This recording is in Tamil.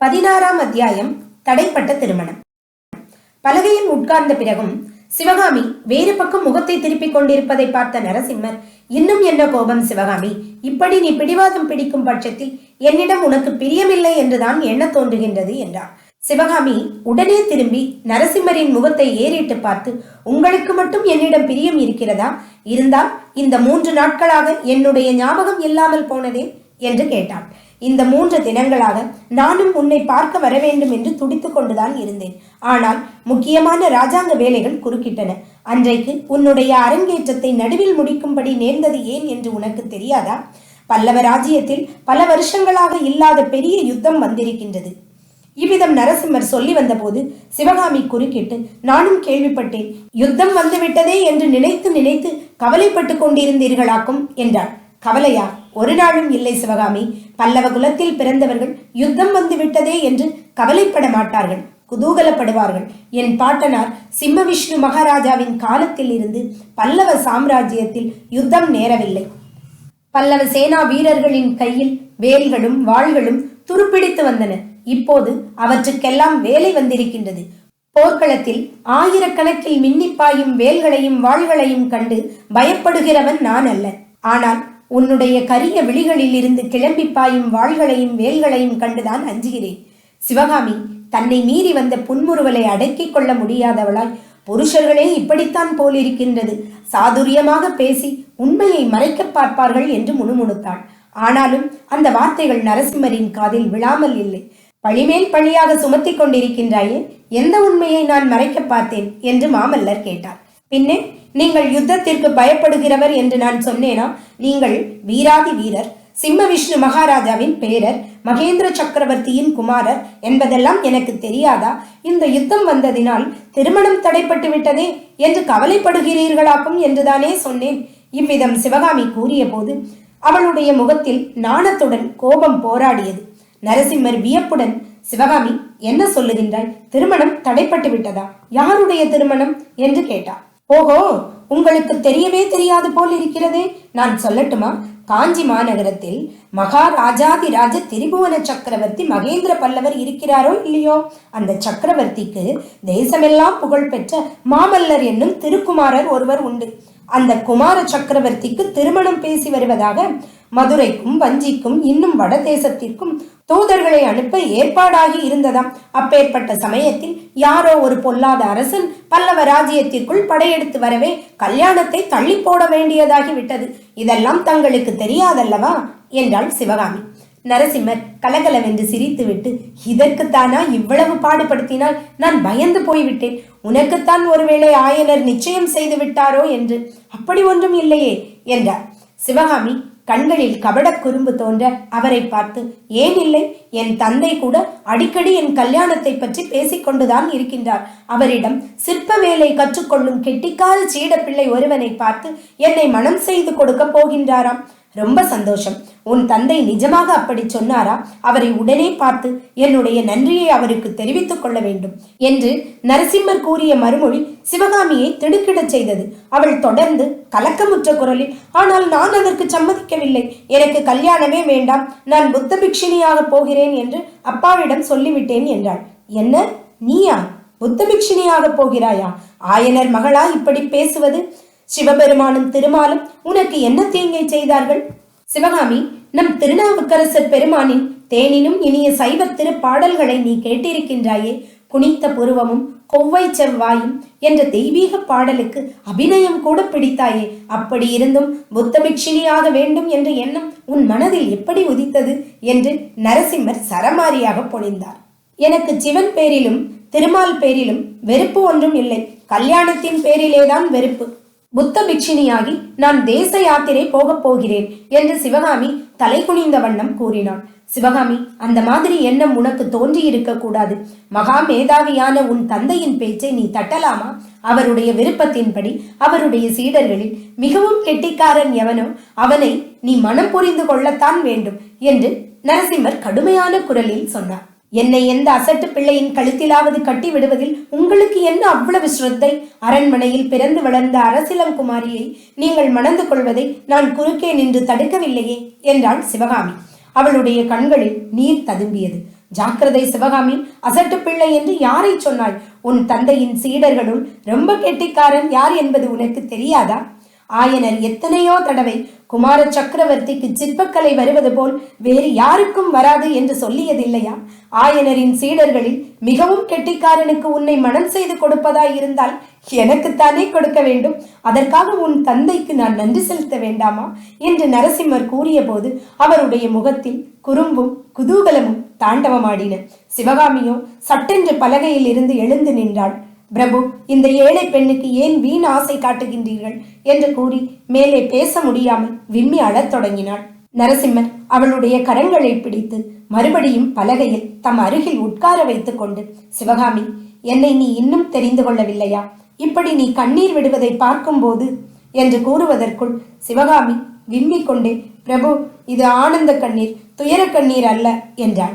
பதினாறாம் அத்தியாயம் தடைப்பட்ட திருமணம். பலகையில் உட்கார்ந்த பிறகும் சிவகாமி வேறு பக்கம் முகத்தை திருப்பிக் கொண்டிருப்பதை பார்த்த நரசிம்மர் இன்னும் என்ன கோபம் சிவகாமி? இப்படி நீ பிடிவாதம் பிடிக்கும் பட்சத்தில் என்னிடம் உனக்கு பிரியமில்லை என்றுதான் எண்ண தோன்றுகின்றது என்றார். சிவகாமி உடனே திரும்பி நரசிம்மரின் முகத்தை ஏறிட்டு பார்த்து உங்களுக்கு மட்டும் என்னிடம் பிரியம் இருக்கிறதா? இருந்தால் இந்த மூன்று நாட்களாக என்னுடைய ஞாபகம் இல்லாமல் போனதே? என்று கேட்டாள். இந்த மூன்று தினங்களாக நானும் உன்னை பார்க்க வர வேண்டும் என்று துடித்து கொண்டுதான் இருந்தேன். ஆனால் முக்கியமான ராஜாங்க வேலைகள் குறுக்கிட்டன. அன்றைக்கு உன்னுடைய அரங்கேற்றத்தை நடுவில் முடிக்கும்படி நேர்ந்தது ஏன் என்று உனக்கு தெரியாதா? பல்லவ ராஜ்யத்தில் பல வருஷங்களாக இல்லாத பெரிய யுத்தம் வந்திருக்கின்றது. இவ்விதம் நரசிம்மர் சொல்லி வந்தபோது சிவகாமி குறுக்கிட்டு நானும் கேள்விப்பட்டேன். யுத்தம் வந்துவிட்டதே என்று நினைத்து நினைத்து கவலைப்பட்டு கொண்டிருந்தீர்களாக்கும் என்றாள். கவலையா? ஒரு நாளும் இல்லை சிவகாமி. பல்லவ குலத்தில் பிறந்தவர்கள் யுத்தம் வந்து விட்டதே என்று கவலைப்பட மாட்டார்கள் குதூகலப்படுவார்கள். என் பாட்டனார் சிம்ம விஷ்ணு மகாராஜாவின் காலத்தில் இருந்து பல்லவ சாம்ராஜ்யத்தில் யுத்தம் நேரவில்லை. பல்லவ சேனா வீரர்களின் கையில் வேல்களும் வாள்களும் துருப்பிடித்து வந்தன. இப்போது அவற்றுக்கெல்லாம் வேலை வந்திருக்கின்றது. போர்க்களத்தில் ஆயிரக்கணக்கில் மின்னிப்பாயும் வேல்களையும் வாள்களையும் கண்டு பயப்படுகிறவன் நான் அல்ல. ஆனால் உன்னுடைய கரிய விழிகளில் இருந்து கிளம்பி பாயும் வாள்களையும் வேல்களையும் கண்டுதான் அஞ்சுகிறேன். சிவகாமி தன்னை மீறி வந்த புன்முறுவலை அடக்கிக் கொள்ள முடியாதவளாய் புருஷர்களே இப்படித்தான் போலிருக்கின்றது. சாதுரியமாக பேசி உண்மையை மறைக்க பார்ப்பார்கள் என்று முணுமுணுத்தாள். ஆனாலும் அந்த வார்த்தைகள் நரசிம்மரின் காதில் விழாமல் இல்லை. பழிமேல் பழியாக சுமத்தி கொண்டிருக்கின்றாயே எந்த உண்மையை நான் மறைக்க பார்த்தேன்? என்று மாமல்லர் கேட்டார். பின்னே நீங்கள் யுத்தத்திற்கு பயப்படுகிறவர் என்று நான் சொன்னேனா? நீங்கள் வீராதி வீரர் சிம்ம விஷ்ணு மகாராஜாவின் பேரர் மகேந்திர சக்கரவர்த்தியின் குமாரர் என்பதெல்லாம் எனக்கு தெரியாதா? இந்த யுத்தம் வந்ததினால் திருமணம் தடைப்பட்டு விட்டதே என்று கவலைப்படுகிறீர்களாக்கும் என்றுதானே சொன்னேன். இவ்விதம் சிவகாமி கூறிய போது அவளுடைய முகத்தில் நாணத்துடன் கோபம் போராடியது. நரசிம்மர் வியப்புடன் சிவகாமி என்ன சொல்லுகின்றாய்? திருமணம் தடைப்பட்டு விட்டதா? யாருடைய திருமணம்? என்று கேட்டார். ஓஹோ உங்களுக்கு தெரியவே தெரியாது போல் இருக்கிறதே. நான் சொல்லட்டுமா? காஞ்சி மாநகரத்தில் மகாராஜாதிராஜ திரிபுவன சக்கரவர்த்தி மகேந்திர பல்லவர் இருக்கிறாரோ இல்லையோ? அந்த சக்கரவர்த்திக்கு தேசமெல்லாம் புகழ்பெற்ற மாமல்லர் என்னும் திருக்குமாரர் ஒருவர் உண்டு. அந்த குமார சக்கரவர்த்திக்கு திருமணம் பேசி வருவதாக மதுரைக்கும் வஞ்சிக்கும் இன்னும் வட தேசத்திற்கும் தூதர்களை அனுப்ப ஏற்பாடாகி இருந்ததாம். அப்பேற்பட்ட சமயத்தில் யாரோ ஒரு பொல்லாத அரசன் பல்லவ ராஜ்யத்திற்குள் படையெடுத்து வரவே கல்யாணத்தை தள்ளி போட வேண்டியதாகி விட்டது. இதெல்லாம் தங்களுக்கு தெரியாதல்லவா? என்றாள் சிவகாமி. நரசிம்மர் கலகலவென்று சிரித்துவிட்டு இதற்குத்தானா இவ்வளவு பாடுபடுத்தினால் நான் பயந்து போய்விட்டேன். உனக்குத்தான் ஒருவேளை ஆயனர் நிச்சயம் செய்து விட்டாரோ? என்று. அப்படி ஒன்றும் இல்லையே என்றார். சிவகாமி கண்களில் கபட குறும்பு தோன்ற அவரை பார்த்து ஏன் இல்லை? என் தந்தை கூட அடிக்கடி என் கல்யாணத்தை பற்றி பேசிக்கொண்டுதான் இருக்கின்றார். அவரிடம் சிற்ப வேலை கற்றுக்கொள்ளும் கெட்டிக்கார சீட பிள்ளை ஒருவனை பார்த்து என்னை மனம் செய்து கொடுக்க போகின்றாராம். ரொம்ப சந்தோஷம். உன் தந்தை நிஜமாக அப்படி சொன்னாரா? அவரை உடனே பார்த்து என்னுடைய நன்றியை அவருக்கு தெரிவித்துக் கொள்ள வேண்டும் என்று நரசிம்மர் கூறிய மறுமொழி சிவகாமியை திடுக்கிடச் செய்தது. அவள் தொடர்ந்து கலக்கமுற்ற குரலில் ஆனால் நான் அதற்கு சம்மதிக்கவில்லை. எனக்கு கல்யாணமே வேண்டாம். நான் புத்த பிக்ஷினியாக போகிறேன் என்று அப்பாவிடம் சொல்லிவிட்டேன் என்றாள். என்ன? நீயா? புத்த பிக்ஷினியாக போகிறாயா? ஆயனர் மகளா இப்படி பேசுவது? சிவபெருமானும் திருமாலும் உனக்கு என்ன தீங்கை செய்தார்கள்? சிவகாமி நம் திருநாவுக்கரசர் பெருமானின் தேனினும் இனிய சைவ திருப்பாடல்களை நீ கேட்டிருக்கின்றாயே. குனித்த புருவமும் கொவ்வை செவ்வாயும் என்ற தெய்வீக பாடலுக்கு அபிநயம் கூட பிடித்தாயே. அப்படி இருந்தும் புத்தபிக்ஷினியாக வேண்டும் என்ற எண்ணம் உன் மனதில் எப்படி உதித்தது என்று நரசிம்மர் சரமாரியாக பொழிந்தார். எனக்கு சிவன் பேரிலும் திருமால் பேரிலும் வெறுப்பு ஒன்றும் இல்லை. கல்யாணத்தின் பேரிலேதான் வெறுப்பு. புத்த பிக்ஷினியாகி நான் தேச யாத்திரை போகப் போகிறேன் என்று சிவகாமி தலை குனிந்த வண்ணம் கூறினான். சிவகாமி அந்த மாதிரி எண்ணம் உனக்கு தோன்றி இருக்க கூடாது. மகா மேதாவியான உன் தந்தையின் பேச்சை நீ தட்டலாமா? அவருடைய விருப்பத்தின்படி அவருடைய சீடர்களில் மிகவும் கெட்டிக்காரன் எவனோ அவனை நீ மனம் புரிந்து கொள்ளத்தான் வேண்டும் என்று நரசிம்மர் கடுமையான குரலில் சொன்னார். என்னை எந்த அசட்டு பிள்ளையின் கழுத்திலாவது கட்டி விடுவதில் உங்களுக்கு என்ன அவ்வளவு ஸ்ரத்தை? அரண்மனையில் பிறந்து வளர்ந்த அரசிலங்குமாரியை நீங்கள் மணந்து கொள்வதை நான் குறுக்கே நின்று தடுக்கவில்லையே என்றாள் சிவகாமி. அவளுடைய கண்களில் நீர் ததும்பியது. ஜாக்கிரதை சிவகாமி அசட்டு பிள்ளை என்று யாரை சொன்னாய்? உன் தந்தையின் சீடர்களுள் ரொம்ப கெட்டிக்காரன் யார் என்பது உனக்கு தெரியாதா? ஆயனர் எத்தனையோ தடவை குமார சக்கரவர்த்திக்கு சிற்பக்கலை வருவது போல் வேறு யாருக்கும் வராது என்று சொல்லியதில்லையா? ஆயனரின் சீடர்களில் மிகவும் கெட்டிக்காரனுக்கு உன்னை மனம் செய்து கொடுப்பதாய் இருந்தால் எனக்குத்தானே கொடுக்க வேண்டும். அதற்காக உன் தந்தைக்கு நான் நன்றி செலுத்த வேண்டாமா? என்று நரசிம்மர் கூறியபோது அவருடைய முகத்தில் குறும்பும் குதூகலமும் தாண்டவமாடின. சிவகாமியோ சட்டென்று பலகையில் இருந்து எழுந்து நின்றாள். பிரபு இந்த ஏழை பெண்ணுக்கு ஏன் வீண் ஆசை காட்டுகின்றீர்கள்? என்று கூறி மேலே பேச முடியாமல் விம்மி அழத் தொடங்கினாள். நரசிம்மர் அவளுடைய கரங்களை பிடித்து மறுபடியும் பலகையில் தம் அருகில் உட்கார வைத்துக் கொண்டு சிவகாமி என்னை நீ இன்னும் தெரிந்து கொள்ளவில்லையா? இப்படி நீ கண்ணீர் விடுவதை பார்க்கும்போது? என்று கூறுவதற்குள் சிவகாமி விம்மிக் கொண்டே பிரபு இது ஆனந்த கண்ணீர் துயர கண்ணீர் அல்ல என்றாள்.